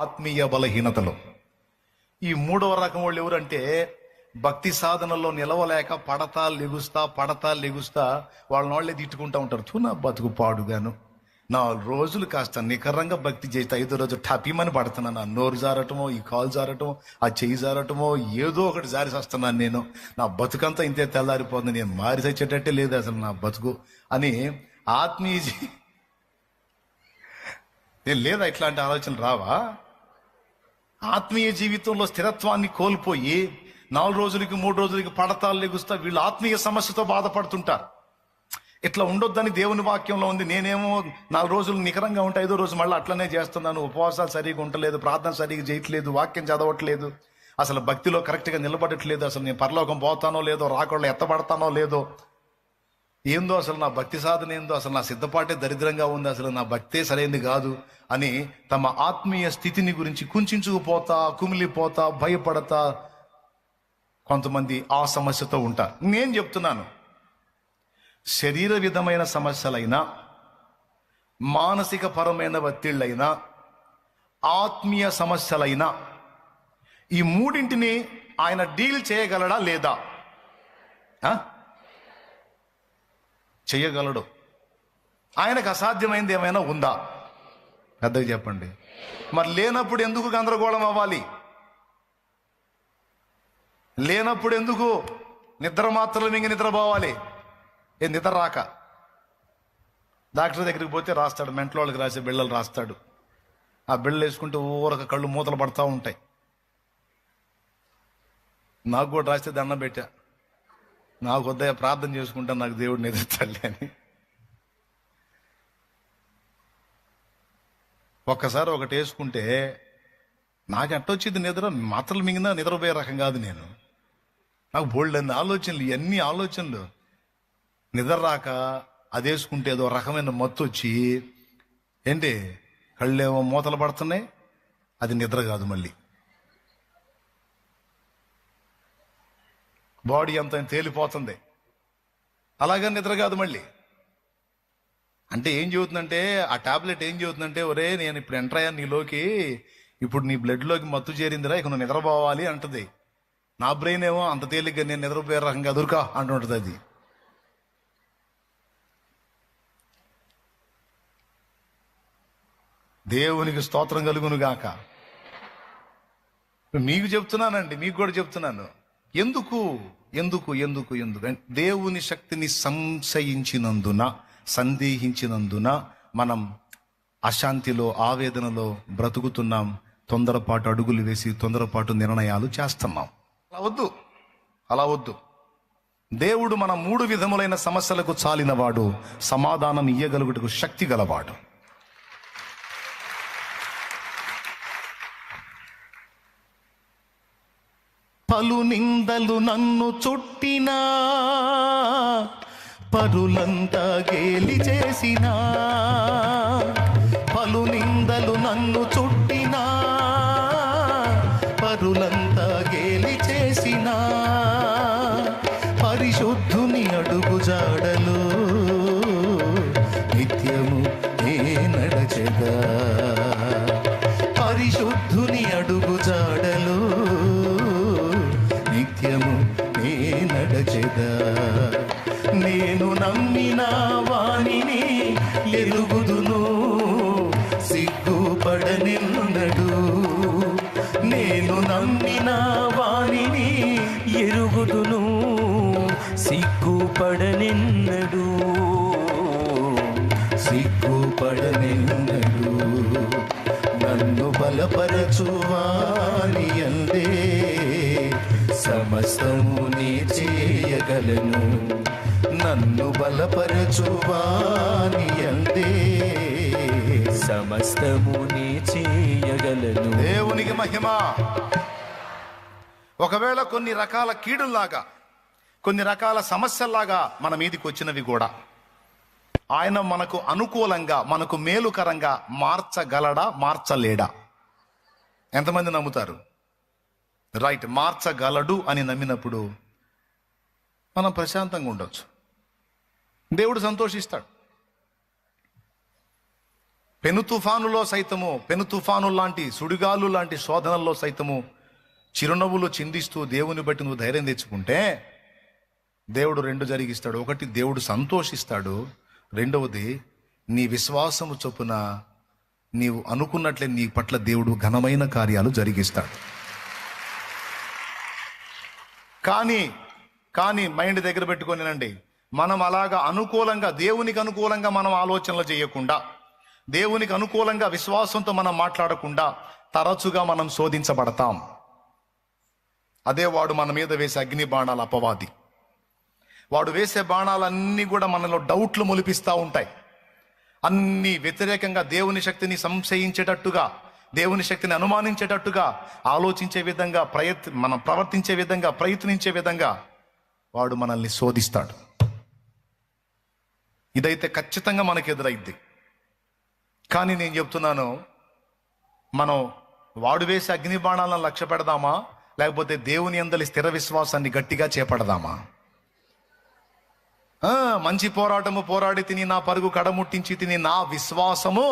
ఆత్మీయ బలహీనతలు. ఈ మూడవ రకం వాళ్ళు ఎవరంటే భక్తి సాధనలో నిలవలేక పడతా లెగుస్తా పడతా లెగుస్తా వాళ్ళ వాళ్ళే తిట్టుకుంటా ఉంటారు. తూ నా బతుకు పాడుగాను. నాలుగు రోజులు కాస్త నికరంగా భక్తి చేస్తే. ఐదో రోజు టపీమని పడుతున్నాను ఆ నోరు జారటమో ఈ కాలు జారటమో ఆ చెయ్యి జారటమో ఏదో ఒకటి జారి వస్తున్నాను నేను. నా బతుకంతా ఇంతే తెల్లారిపోతుంది. నేను మారి తెచ్చేటట్టే లేదు అసలు నా బతుకు అని ఆత్మీయ నేను లేదా ఇట్లాంటి ఆలోచనలు రావా? ఆత్మీయ జీవితంలో స్థిరత్వాన్ని కోల్పోయి నాలుగు రోజులకి మూడు రోజులకి పడతాలు లెగుస్తా వీళ్ళు ఆత్మీయ సమస్యతో బాధపడుతుంటారు. ఇట్లా ఉండొద్దని దేవుని వాక్యంలో ఉంది. నేనేమో నాలుగు రోజులు నికరంగా ఉంటే ఐదో రోజు మళ్ళీ అట్లనే చేస్తున్నాను. ఉపవాసాలు సరిగా ఉండలేదు ప్రార్థన సరిగా చేయట్లేదు వాక్యం చదవట్లేదు. అసలు భక్తిలో కరెక్ట్గా నిలబడట్లేదు. అసలు నేను పరలోకం పోతానో లేదో రాకుండా ఎత్తబడతానో లేదో ఏందో అసలు నా భక్తి సాధన ఏందో అసలు నా సిద్ధపాటే దరిద్రంగా ఉంది అసలు నా భక్తే సరైనది కాదు అని తమ ఆత్మీయ స్థితిని గురించి కుంచుకుపోతా కుమిలిపోతా భయపడతా కొంతమంది ఆ సమస్యతో ఉంటారు. నేను చెప్తున్నాను శరీర విధమైన సమస్యలైనా మానసిక పరమైన ఒత్తిళ్ళైనా ఆత్మీయ సమస్యలైనా ఈ మూడింటిని ఆయన డీల్ చేయగలడా లేదా? చెయ్యగలడు. ఆయనకు అసాధ్యమైంది ఏమైనా ఉందా? పెద్దగా చెప్పండి. మరి లేనప్పుడు ఎందుకు గందరగోళం అవ్వాలి? లేనప్పుడు ఎందుకు నిద్ర మాత్రం మింగి నిద్రపోవాలి? ఏ నిద్ర రాక. డాక్టర్ దగ్గరికి పోతే రాస్తాడు. మెంట్లో వాళ్ళకి రాసే బిళ్ళలు రాస్తాడు. ఆ బిళ్ళలు వేసుకుంటే ఊరక కళ్ళు మూతలు పడతా ఉంటాయి. నాకు కూడా రాస్తే దండం పెట్టా. నాకు వద్ద ప్రార్థన చేసుకుంటా నాకు దేవుడు నిద్రతల్లి అని. ఒక్కసారి ఒకటి వేసుకుంటే నాకు ఎట్టొచ్చింది నిద్ర? మాత్రలు మింగినా నిద్రపోయే రకం కాదు నేను. నాకు బోల్డ్ ఆలోచనలు ఇవన్నీ ఆలోచనలు. నిద్ర రాక అది వేసుకుంటే ఏదో రకమైన మత్తు వచ్చి ఏంటి? కళ్ళేమో మూతలు పడుతున్నాయి అది నిద్ర కాదు మళ్ళీ. బాడీ అంత తేలిపోతుంది. అలాగే నిద్ర కాదు మళ్ళీ. అంటే ఏం చెబుతుందంటే ఆ టాబ్లెట్ ఏం చెబుతుందంటే ఒరే నేను ఇప్పుడు ఎంటర్ అయ్యాను నీలోకి ఇప్పుడు నీ బ్లడ్లోకి మత్తు చేరిందిరా ఇక నువ్వు నిద్రపోవాలి అంటది. నా బ్రెయిన్ ఏమో అంత తేలిగ్గా నేను నిద్రపోయే రకంగా అదురుకా అంటుంటుంది అది. దేవునికి స్తోత్రం కలుగును గాక మీకు చెప్తున్నానండి మీకు కూడా చెప్తున్నాను. ఎందుకు? ఎందుకు? ఎందుకు? ఎందుకు? దేవుని శక్తిని సంశయించినందున సందేహించినందున మనం అశాంతిలో ఆవేదనలో బ్రతుకుతున్నాం తొందరపాటు అడుగులు వేసి తొందరపాటు నిర్ణయాలు చేస్తున్నాం. అలా వద్దు. అలా వద్దు. దేవుడు మన మూడు విధములైన సమస్యలకు చాలినవాడు సమాధానం ఇయ్యగలుగుటకు శక్తి గలవాడు. పలు నిందలు నన్ను చుట్టినా పరులంతా గేలి చేసినా. పలు నిందలు నన్ను చుట్టినా పరులంతా గేలి చేసినా. పరిశుద్ధుని అడుగుజాడు ఎరుగుదును సిగ్గుపడనిల్లునడు. నేను నమ్మిన వాణిని ఎరుగుదును సిగ్గుపడనిన్నడు. సిగ్గుపడనిన్నడు. నన్ను బలపరచువాని అందే సమస్తము నీ చేయగలను. నన్ను బలపరచువాని అందే. సమస్తము నీ చేయగలను. దేవునికి మహిమ. ఒకవేళ కొన్ని రకాల కీడుల్లాగా కొన్ని రకాల సమస్యల్లాగా మన మీదికి వచ్చినవి కూడా ఆయన మనకు అనుకూలంగా మనకు మేలుకరంగా మార్చగలడా మార్చలేడా? ఎంతమంది నమ్ముతారు? రైట్ మార్చగలడు అని నమ్మినప్పుడు మనం ప్రశాంతంగా ఉండొచ్చు. దేవుడు సంతోషిస్తాడు. పెను తుఫానులో సైతము పెను తుఫాను లాంటి సుడిగాలు లాంటి శోధనల్లో సైతము చిరునవ్వులు చిందిస్తూ దేవుని బట్టి నువ్వు ధైర్యం తెచ్చుకుంటే దేవుడు రెండు జరిగిస్తాడు. ఒకటి దేవుడు సంతోషిస్తాడు. రెండవది నీ విశ్వాసము చొప్పున నీవు అనుకున్నట్లే నీ పట్ల దేవుడు ఘనమైన కార్యాలు జరిగిస్తాడు. కానీ కానీ మైండ్ దగ్గర పెట్టుకొనినండి మనం అలాగా అనుకూలంగా దేవునికి అనుకూలంగా మనం ఆలోచనలు చేయకుండా దేవునికి అనుకూలంగా విశ్వాసంతో మనం మాట్లాడకుండా తరచుగా మనం శోధించబడతాం. అదే వాడు మన మీద వేసే అగ్ని బాణాల అపవాది. వాడు వేసే బాణాలన్నీ కూడా మనలో డౌట్లు మొలిపిస్తూ ఉంటాయి. అన్ని వ్యతిరేకంగా దేవుని శక్తిని సంశయించేటట్టుగా దేవుని శక్తిని అనుమానించేటట్టుగా ఆలోచించే విధంగా ప్రయత్ మనం ప్రవర్తించే విధంగా ప్రయత్నించే విధంగా వాడు మనల్ని శోధిస్తాడు. ఇదైతే ఖచ్చితంగా మనకు ఎదురైద్ది కానీ నేను చెప్తున్నాను మనం వాడు వేసే అగ్ని బాణాలను లక్ష్య పెడదామా? లేకపోతే దేవుని అందలి స్థిర విశ్వాసాన్ని గట్టిగా చేపడదామా? మంచి పోరాటము పోరాడి తిని నా పరుగు కడముట్టించి తిని నా విశ్వాసము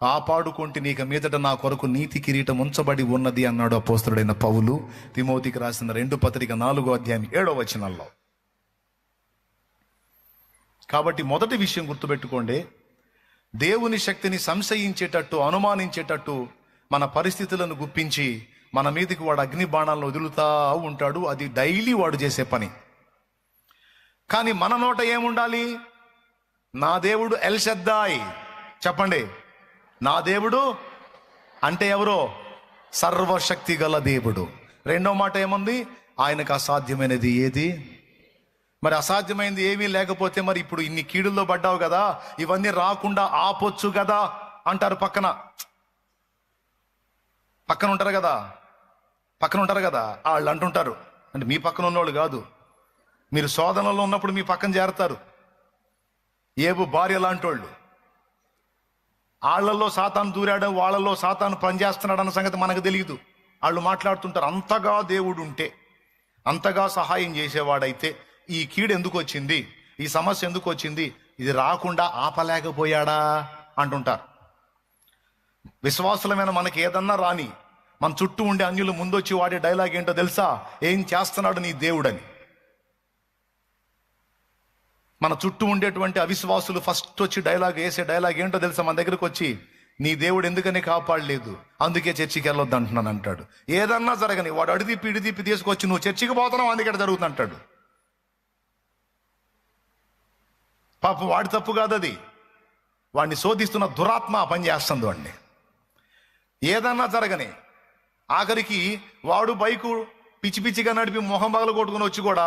కాపాడుకుంటే నీక మీదట నా కొరకు నీతి కిరీటం ఉంచబడి ఉన్నది అన్నాడు అపోస్తుడైన పౌలు. తిమోతికి రాసిన రెండు పత్రిక నాలుగో అధ్యాయం ఏడో వచనంలో. కాబట్టి మొదటి విషయం గుర్తుపెట్టుకోండి. దేవుని శక్తిని సంశయించేటట్టు అనుమానించేటట్టు మన పరిస్థితులను గుప్పించి మన మీదకి వాడు అగ్ని బాణాలను వదులుతా ఉంటాడు. అది డైలీ వాడు చేసే పని. కానీ మన నోట ఏముండాలి? నా దేవుడు ఎల్షద్దాయ్ చెప్పండి. నా దేవుడు అంటే ఎవరో? సర్వశక్తి గల దేవుడు. రెండో మాట ఏముంది? ఆయనకు అసాధ్యమైనది ఏది? మరి అసాధ్యమైంది ఏమీ లేకపోతే మరి ఇప్పుడు ఇన్ని కీడుల్లో పడ్డావు కదా ఇవన్నీ రాకుండా ఆపొచ్చు కదా అంటారు పక్కన. పక్కన ఉంటారు కదా పక్కన ఉంటారు కదా వాళ్ళు అంటుంటారు అంటే మీ పక్కన ఉన్నవాళ్ళు కాదు. మీరు శోధనలో ఉన్నప్పుడు మీ పక్కన చేరతారు. ఏబు భార్య లాంటి వాళ్ళు వాళ్ళల్లో సాతాను దూరాడు వాళ్ళల్లో సాతాను పనిచేస్తున్నాడు అన్న సంగతి మనకు తెలియదు వాళ్ళు మాట్లాడుతుంటారు. అంతగా దేవుడు ఉంటే అంతగా సహాయం చేసేవాడైతే ఈ కీడు ఎందుకు వచ్చింది? ఈ సమస్య ఎందుకు వచ్చింది? ఇది రాకుండా ఆపలేకపోయాడా? అంటుంటారు. విశ్వాసులమైన మనకి ఏదన్నా రాని మన చుట్టూ ఉండే అన్యులు ముందొచ్చి వాడే డైలాగ్ ఏంటో తెలుసా? ఏం చేస్తున్నాడు నీ దేవుడని? మన చుట్టూ ఉండేటువంటి అవిశ్వాసులు ఫస్ట్ వచ్చి డైలాగ్ వేసే డైలాగ్ ఏంటో తెలుసా మన దగ్గరకు వచ్చి? నీ దేవుడు ఎందుకని కాపాడలేదు? అందుకే చర్చికి వెళ్ళొద్దు అంటున్నాను అంటాడు ఏదన్నా జరగని వాడు అడిదిప్పి ఇడిదిప్పి తీసుకొచ్చి నువ్వు చర్చికి పోతున్నావు? అందుకే జరుగుతుంది అంటాడు పాపం వాడి తప్పు కాదు అది. వాడిని శోధిస్తున్న దురాత్మ పని చేస్తుంది వాడిని ఏదన్నా జరగని. ఆఖరికి వాడు బైకు పిచ్చి పిచ్చిగా నడిపి మొహం పగల కొట్టుకుని వచ్చి కూడా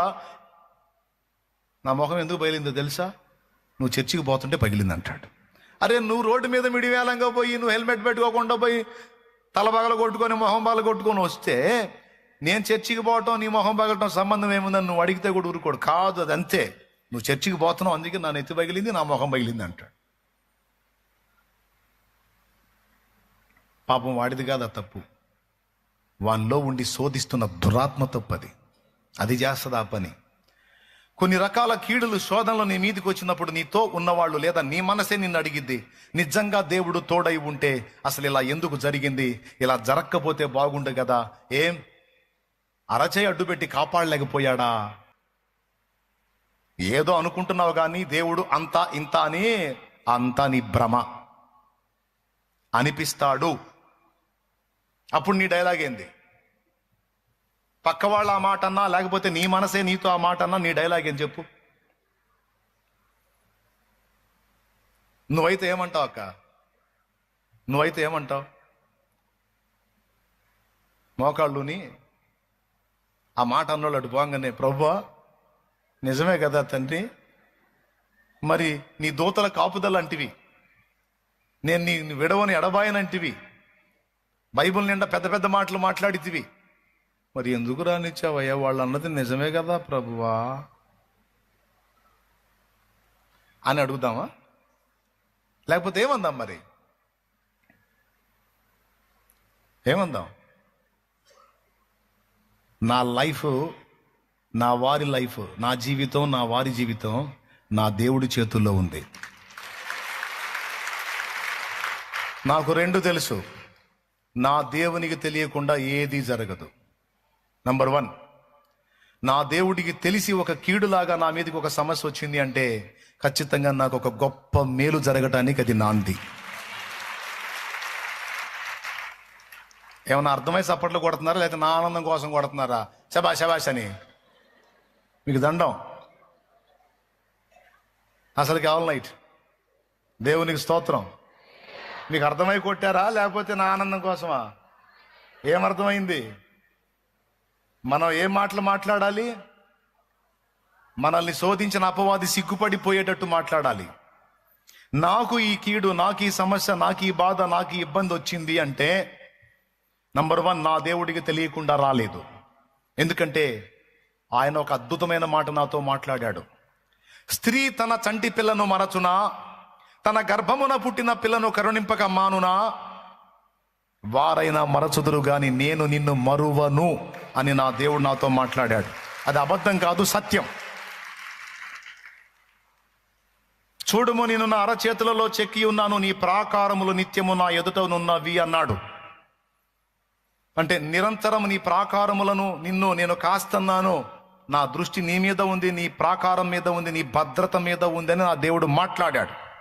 నా మొహం ఎందుకు పగిలిందో తెలుసా? నువ్వు చర్చికి పోతుంటే పగిలింది అంటాడు అరే నువ్వు రోడ్డు మీద మిడివేలంగా పోయి నువ్వు హెల్మెట్ పెట్టుకోకుండా పోయి తల పగల కొట్టుకొని మొహం పగల కొట్టుకొని వస్తే నేను చర్చికి పోవటం నీ మొహం పగలటం సంబంధం ఏముందని నువ్వు అడిగితే కూడా ఊరుకోడు. కాదు అది అంతే. నువ్వు చర్చికి పోతున్నావు అందుకే నా నెత్తి పగిలింది నా మొహం పగిలింది అంటాడు. పాపం వాడిది కాదు ఆ తప్పు. వాళ్ళలో ఉండి శోధిస్తున్న దురాత్మ తప్పది అది. చేస్తుంది ఆ పని? కొన్ని రకాల కీడులు శోధనలు నీ మీదకి వచ్చినప్పుడు నీతో ఉన్నవాళ్ళు లేదా నీ మనసే నిన్ను అడిగిద్ది. నిజంగా దేవుడు తోడై ఉంటే అసలు ఇలా ఎందుకు జరిగింది? ఇలా జరగకపోతే బాగుండు కదా. ఏం? అరచే అడ్డుపెట్టి కాపాడలేకపోయాడా? ఏదో అనుకుంటున్నావు కానీ దేవుడు అంతా ఇంత అని అంతా నీ భ్రమ అనిపిస్తాడు. అప్పుడు నీ డైలాగ్ ఏంది? పక్క వాళ్ళ ఆ మాట అన్నా లేకపోతే నీ మనసే నీతో ఆ మాట అన్నా నీ డైలాగ్ ఏం చెప్పు. నువ్వైతే ఏమంటావు అక్క? నువ్వైతే ఏమంటావు? మోకాళ్ళుని ఆ మాట అన్నోళ్ళు అటు పోగానే ప్రభువా నిజమే కదా తండ్రి? మరి నీ దూతల కాపుదల అంటివి నేను నీ విడవని ఎడబాయనంటివి బైబిల్ నిండా పెద్ద పెద్ద మాటలు మాట్లాడితివి. మరి ఎందుకు రానిచ్చావయ్యా? వాళ్ళు అన్నది నిజమే కదా ప్రభువా? అని అడుగుదామా? లేకపోతే ఏమందాం మరి? ఏమందాం? నా లైఫ్ నా వారి లైఫ్ నా జీవితం నా వారి జీవితం నా దేవుడి చేతుల్లో ఉంది. నాకు రెండు తెలుసు. నా దేవునికి తెలియకుండా ఏది జరగదు. నంబర్ వన్ నా దేవుడికి తెలిసి ఒక కీడులాగా నా మీదకి ఒక సమస్య వచ్చింది అంటే ఖచ్చితంగా నాకు ఒక గొప్ప మేలు జరగటానికి అది నాంది. ఏమన్నా అర్థమై చప్పట్లు కొడుతున్నారా? లేకపోతే నా ఆనందం కోసం కొడుతున్నారా? శబా శబాష్ అని. మీకు దండం. అసలుకి ఆల్ నైట్. దేవునికి స్తోత్రం. మీకు అర్థమై కొట్టారా? లేకపోతే నా ఆనందం కోసమా? ఏమర్థమైంది? మనం ఏ మాటలు మాట్లాడాలి? మనల్ని శోధించిన అపవాది సిగ్గుపడిపోయేటట్టు మాట్లాడాలి. నాకు ఈ కీడు నాకు ఈ సమస్య నాకు ఈ బాధ నాకు ఈ ఇబ్బంది వచ్చింది అంటే నంబర్ వన్ నా దేవుడికి తెలియకుండా రాలేదు. ఎందుకంటే ఆయన ఒక అద్భుతమైన మాట నాతో మాట్లాడాడు. స్త్రీ తన చంటి పిల్లను మరచునా? తన గర్భమున పుట్టిన పిల్లను కరుణింపక మానునా? వారైనా మరచుదురు గాని నేను నిన్ను మరువను అని నా దేవుడు నాతో మాట్లాడాడు. అది అబద్ధం కాదు సత్యం. చూడుము నేను నా అరచేతులలో చెక్కి ఉన్నాను నీ ప్రాకారములు నిత్యము నా ఎదుటనున్నవి అన్నాడు. అంటే నిరంతరం నీ ప్రాకారములను నిన్ను నేను కాస్తున్నాను. నా దృష్టి నీ మీద ఉంది నీ ప్రాకారం మీద ఉంది నీ భద్రత మీద ఉంది అని నా దేవుడు మాట్లాడాడు.